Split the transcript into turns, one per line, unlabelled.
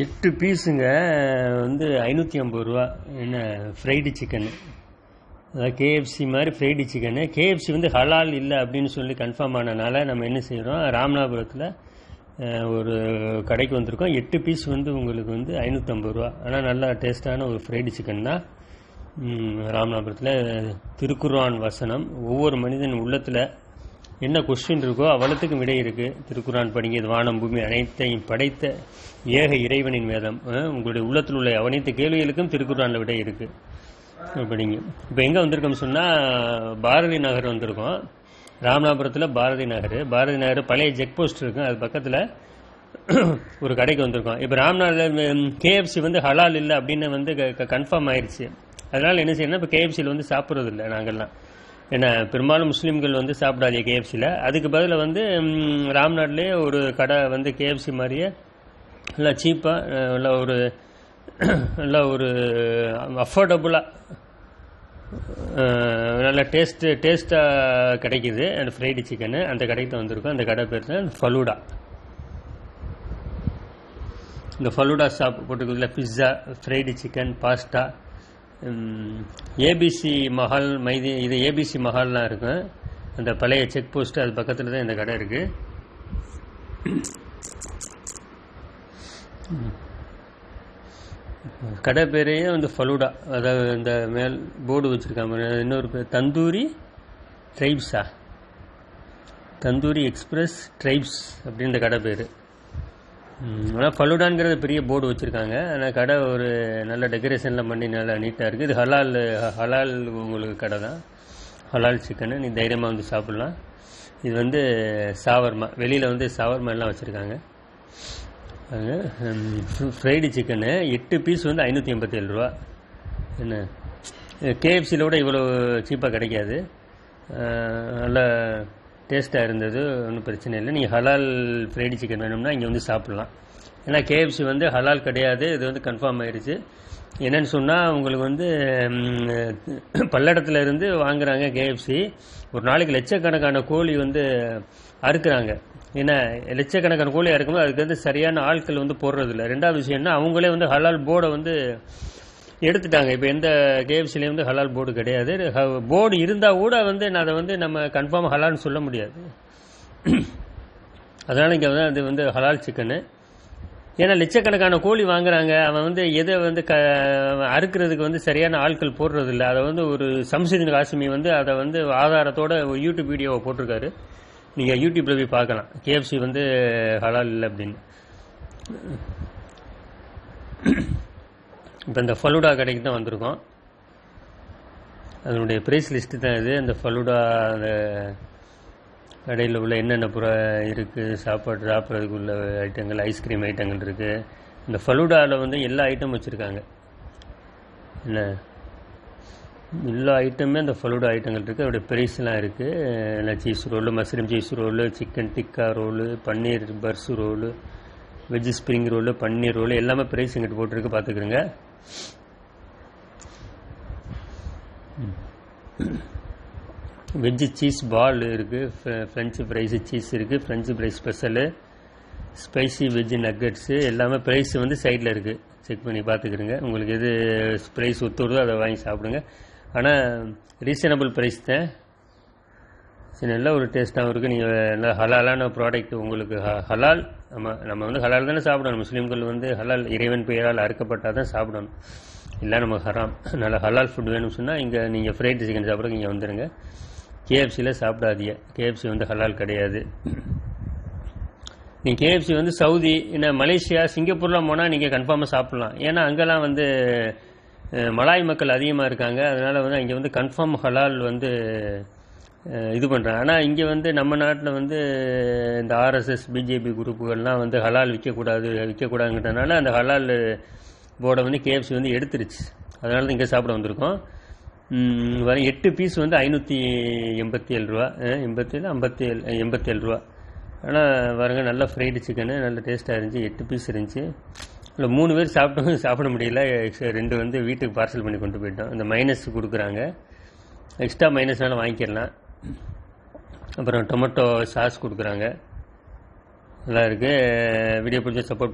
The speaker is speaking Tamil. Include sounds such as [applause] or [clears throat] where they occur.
எட்டு பீஸுங்க வந்து ஐநூற்றி ஐம்பது ரூபா. என்ன ஃப்ரைடு சிக்கனு அதாவது கேஎஃப்சி மாதிரி ஃப்ரைடு சிக்கனு கேஎஃப்சி வந்து ஹலால் இல்லை அப்படின்னு சொல்லி கன்ஃபார்ம் ஆனனால நம்ம என்ன செய்கிறோம் ராமநாதபுரத்தில் ஒரு கடைக்கு வந்திருக்கோம். எட்டு பீஸ் வந்து உங்களுக்கு வந்து ஐநூற்றம்பது ரூபா. ஆனால் நல்லா டேஸ்ட்டான ஒரு ஃப்ரைடு சிக்கன் தான். ராமநாதபுரத்தில் திருக்குர்ஆன் வசனம். ஒவ்வொரு மனிதன் உள்ளத்தில் என்ன கொஸ்டின் இருக்கோ அவ்வளத்துக்கும் விடை இருக்கு. திருக்குறான் படிங்க இது வானம் பூமி அனைத்தையும் படைத்த ஏக இறைவனின் வேதம். உங்களுடைய உள்ளத்தில் உள்ள அனைத்து கேள்விகளுக்கும் திருக்குறானில் விடை இருக்கு. அப்படிங்க. இப்போ எங்கே வந்திருக்கோம்னு சொன்னால் பாரதி நகர் வந்திருக்கோம். ராமநாதபுரத்தில் பாரதி நகர். பாரதி நகர் பழைய செக் போஸ்ட் இருக்கும் அது பக்கத்தில் ஒரு கடைக்கு வந்திருக்கோம். இப்போ ராம்நாத் கேஎஃப்சி வந்து ஹலால் இல்லை அப்படின்னு வந்து கன்ஃபார்ம் ஆயிடுச்சு அதனால் என்ன செய்யணும் இப்போ கேஎஃப்சியில் வந்து சாப்பிட்றது இல்லை நாங்கள்லாம் ஏன்னா பெரும்பாலும் முஸ்லீம்கள் வந்து சாப்பிடாதீங்க கேஎஃப்சியில் அதுக்கு பதிலாக வந்து ராம்நாட்லேயே ஒரு கடை வந்து கேஎஃப்சி மாதிரியே நல்லா சீப்பாக நல்லா ஒரு நல்லா ஒரு அஃபோர்டபுளாக நல்ல டேஸ்ட்டு டேஸ்ட்டாக கிடைக்குது. அந்த ஃப்ரைடு சிக்கனு அந்த கடைக்கு தான் வந்திருக்கோம். அந்த கடை பேர் தான் ஃபலூடா இந்த falooda shop போட்டுக்கிறதுல pizza fried chicken pasta ABC Mahal மைதி இது ஏபிசி மஹால்லாம் இருக்கும். அந்த பழைய செக் போஸ்ட் அது பக்கத்தில் தான் இந்த கடை இருக்குது கடை பேரையே வந்து ஃபலூடா அதாவது இந்த மேல் போர்டு வச்சுருக்காங்க இன்னொரு பேர் தந்தூரி ட்ரைப்ஸா? தந்தூரி எக்ஸ்பிரஸ் ட்ரைப்ஸ் அப்படின்னு இந்த கடை பேர். ஆனால் ஃபலூடாங்கிறது பெரிய போர்டு வச்சுருக்காங்க. ஆனால் கடை ஒரு நல்ல டெக்கரேஷன்லாம் பண்ணி நல்லா நீட்டாக இருக்குது இது ஹலால் ஹலால் உங்களுக்கு கடை தான். ஹலால் சிக்கனு நீ தைரியமாக வந்து சாப்பிட்லாம். இது வந்து சாவர்மா வெளியில் வந்து சாவர்மா எல்லாம் வச்சுருக்காங்க ஃப்ரைடு சிக்கனு எட்டு பீஸ் வந்து ஐநூற்றி எண்பத்தி ஏழு ரூபா. என்ன? கேஎஃப்சியில் கூட இவ்வளோ சீப்பாக கிடைக்காது. நல்லா டேஸ்ட்டாக இருந்தது ஒன்றும் பிரச்சனை இல்லை. நீங்கள் ஹலால் ஃப்ரைடு சிக்கன் வேணும்னா இங்கே வந்து சாப்பிட்லாம். ஏன்னா கேஎஃப்சி வந்து ஹலால் கிடையாது. இது வந்து கன்ஃபார்ம் ஆயிடுச்சு என்னன்னு சொன்னால் உங்களுக்கு வந்து பல்லடத்துல இருந்து வாங்குறாங்க கேஎஃப்சி ஒரு நாளைக்கு லட்சக்கணக்கான கோழி வந்து அறுக்கிறாங்க. ஏன்னா லட்சக்கணக்கான கோழி அறுக்கும்போது அதுக்கு வந்து சரியான ஆட்கள் வந்து போடுறதில்ல. ரெண்டாவது விஷயம்னா அவங்களே வந்து ஹலால் போர்டை வந்து எடுத்துட்டாங்க. இப்போ எந்த கேஎஃப்சிலையும் வந்து ஹலால் போர்டு கிடையாது. போர்டு இருந்தால் கூட வந்து நான் அதை வந்து நம்ம கன்ஃபார்ம் ஹலால்னு சொல்ல முடியாது. [clears throat] அதனால் இங்கே வந்து அது வந்து ஹலால் சிக்கனு ஏன்னா லட்சக்கணக்கான கோழி வாங்குறாங்க. அவன் வந்து எதை வந்து க அறுக்கிறதுக்கு வந்து சரியான ஆட்கள் போடுறதில்ல. அதை வந்து ஒரு சம்சதின் காசிமி வந்து அதை வந்து ஆதாரத்தோட யூடியூப் வீடியோவை போட்டிருக்காரு. நீங்கள் யூடியூப்பில் போய் பார்க்கலாம். கேஎஃப்சி வந்து ஹலால் இல்லை அப்படின்னு. [clears throat] இப்போ இந்த ஃபலூடா கடைக்கு தான் வந்திருக்கோம். அதனுடைய ப்ரைஸ் லிஸ்ட்டு தான் இது. அந்த ஃபலூடா அந்த கடையில் உள்ள என்னென்ன புற இருக்குது சாப்பாடு சாப்பிட்றதுக்கு உள்ள ஐட்டங்கள் ஐஸ்கிரீம் ஐட்டங்கள் இருக்குது இந்த ஃபலூடாவில் வந்து எல்லா ஐட்டமும் வச்சுருக்காங்க. என்ன? எல்லா ஐட்டமே அந்த ஃபலூடா ஐட்டங்கள் இருக்குது அதோடய ப்ரைஸ்லாம் இருக்குது எல்லாம் cheese roll mushroom cheese roll chicken tikka roll paneer purse roll veg spring roll paneer roll எல்லாமே ப்ரைஸ் இங்கிட்டு போட்டிருக்கு. பார்த்துக்குறேங்க. வெஜ்ஜு சீஸ் பால் இருக்குது ஃப்ரெஞ்சு ஃப்ரைஸு சீஸ் இருக்குது french fry special spicy veg nuggets எல்லாமே ப்ரைஸ் வந்து சைடில் இருக்குது செக் பண்ணி பார்த்துக்கிறங்க. உங்களுக்கு எது ப்ரைஸ் ஒத்துடுதோ அதை வாங்கி சாப்பிடுங்க. ஆனால் ரீசனபிள் ப்ரைஸ் தான். சரி நல்ல ஒரு டேஸ்ட்டாகவும் இருக்குது நீங்கள் நல்ல ஹலாலான ப்ராடக்ட் உங்களுக்கு ஹ- ஹலால் நம்ம நம்ம வந்து ஹலால் தானே சாப்பிடணும். முஸ்லீம்கள் வந்து ஹலால் இறைவன் பெயரால் அறுக்கப்பட்டால் தான் சாப்பிடணும். இல்லை நம்ம ஹராம். [clears throat] நல்ல ஹலால் ஃபுட் வேணும்னு சொன்னால் இங்கே நீங்கள் ஃப்ரைட் சிக்கன் சாப்பிட்றதுக்கு இங்கே வந்துடுங்க கேஎஃப்சியில் சாப்பிடாதீங்க. கேஎஃப்சி வந்து ஹலால் கிடையாது. நீங்கள் கேஎஃப்சி வந்து சவுதி என்ன மலேசியா சிங்கப்பூர்லாம் போனால் நீங்கள் கன்ஃபார்மாக சாப்பிட்லாம். ஏன்னா அங்கெல்லாம் வந்து மலாய் மக்கள் அதிகமாக இருக்காங்க. அதனால் வந்து இங்கே வந்து கன்ஃபார்ம் ஹலால் வந்து இது பண்ணுறாங்க ஆனால் இங்கே வந்து நம்ம நாட்டில் வந்து இந்த ஆர்எஸ்எஸ் பிஜேபி குரூப்புகள்லாம் வந்து ஹலால் விற்கக்கூடாது விற்கக்கூடாதுங்கிறதுனால அந்த ஹலால் போர்டை வந்து கேஎஃப்சி வந்து எடுத்துருச்சு. அதனால தான் இங்கே சாப்பிட வந்திருக்கோம். வர எட்டு பீஸ் வந்து ஐநூற்றி எண்பத்தி ஏழு ரூபா எண்பத்தேழு எண்பத்தி ஏழு ஐம்பத்தி ஏழு எண்பத்தி ஏழு ரூபா. ஆனால் வரங்க நல்லா ஃப்ரைடு சிக்கனு நல்ல டேஸ்ட்டாக இருந்துச்சு. எட்டு பீஸ் இருந்துச்சு. இல்லை மூணு பேர் சாப்பிட்டோம். சாப்பிட முடியல. ரெண்டு வந்து வீட்டுக்கு பார்சல் பண்ணி கொண்டு போயிட்டோம். இந்த மைனஸ் கொடுக்குறாங்க. எக்ஸ்ட்ரா மைனஸ்னால வாங்கிக்கலாம். அப்புறம் டொமேட்டோ சாஸ் கொடுக்குறாங்க. நல்லா இருக்குது வீடியோ பிடிச்ச சப்போர்ட் பண்ணுங்கள்